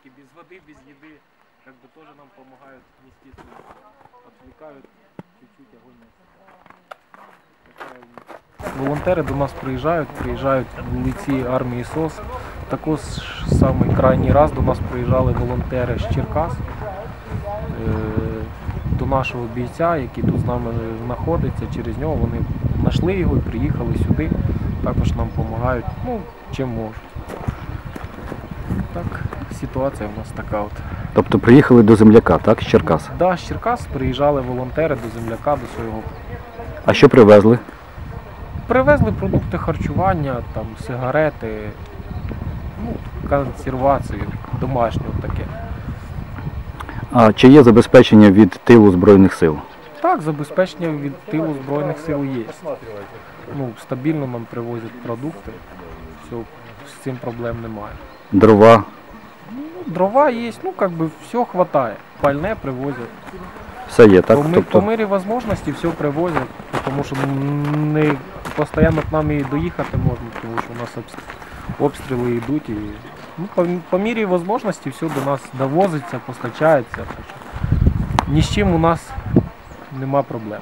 палатки, без воды, без еды, как бы тоже нам помогают нести службу. Отвлекают чуть-чуть огонь. Такая у них. Волонтери до нас приїжджають, приїжджають вулиці армії СОС. Також самий крайній раз до нас приїжджали волонтери з Черкас. Е, До нашого бійця, який тут з нами знаходиться, через нього вони знайшли його і приїхали сюди. Також нам допомагають, ну, чим можуть. Так, ситуація у нас така от. Тобто приїхали до земляка, так, з Черкас. Да, з Черкас приїжджали волонтери до земляка, до свого. А що привезли? Привезли продукти харчування, там, сигарети, ну, консервацію, домашню таке. А чи є забезпечення від тилу Збройних сил? Так, забезпечення від тилу Збройних сил є. Ну, стабільно нам привозять продукти, все, з цим проблем немає. Дрова, Ну, дрова є, ну, как бы все хватає. Пальне привозять. все є, так? по, Тобто, по мирі можливості все привозять, тому що не постійно к нам і доїхати можна, тому що у нас обстріли йдуть. І, ну, по, по мірі можливості все до нас довозиться, постачається. Ні з чим у нас нема проблем.